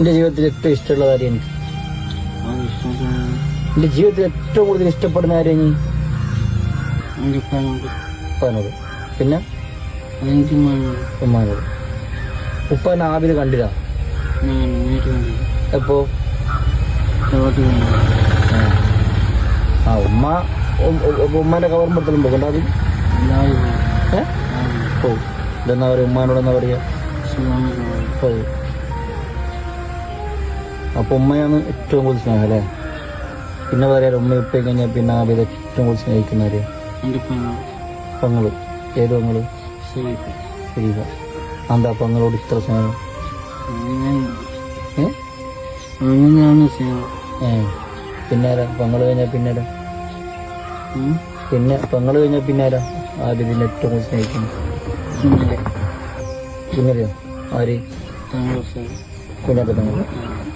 എന്റെ ജീവിതത്തിൽ ഏറ്റവും ഇഷ്ടമുള്ള കാര്യം എനിക്ക്. എന്റെ ജീവിതത്തിൽ ഏറ്റവും കൂടുതൽ ഇഷ്ടപ്പെടുന്ന കാര്യം എന്റെ ഉപ്പാനോട്. പിന്നെ? ഉമ്മാനോട്. ഉമ്മാനോട് ഉപ്പാൻ ആവിത് കണ്ടില്ല. എപ്പോ? ആ. ഉമ്മ ഉമ്മാന്റെ ഉമ്മാന്റെ കവർമ്പത്തിലും പോകണ്ട അത് ഏ? ഓ ഇതെന്നാ പറയാ? ഉമ്മാനോടെന്നാ പറയാ? പറയുക ഓ അപ്പൊ ഉമ്മയാണ് ഏറ്റവും കൂടുതൽ സ്നേഹം അല്ലേ? പിന്നെ പറയാ ഉമ്മ ഉപ്പയും കഴിഞ്ഞാൽ പിന്നെ ആബിത് ഏറ്റവും കൂടുതൽ സ്നേഹിക്കുന്നവര്? പങ്ങൾ. ഏത് പങ്ങൾ? എന്താ പങ്ങളോട് ഇത്ര സ്നേഹം? പിന്നെ ആരാ? പങ്ങൾ കഴിഞ്ഞാൽ പിന്നെ ആരാ? പിന്നെ പങ്ങൾ കഴിഞ്ഞാൽ പിന്നെ ആരാ? ആബിദിനെ ഏറ്റവും കൂടുതൽ സ്നേഹിക്കുന്നു. പിന്നറിയോ ആര്? ഉം.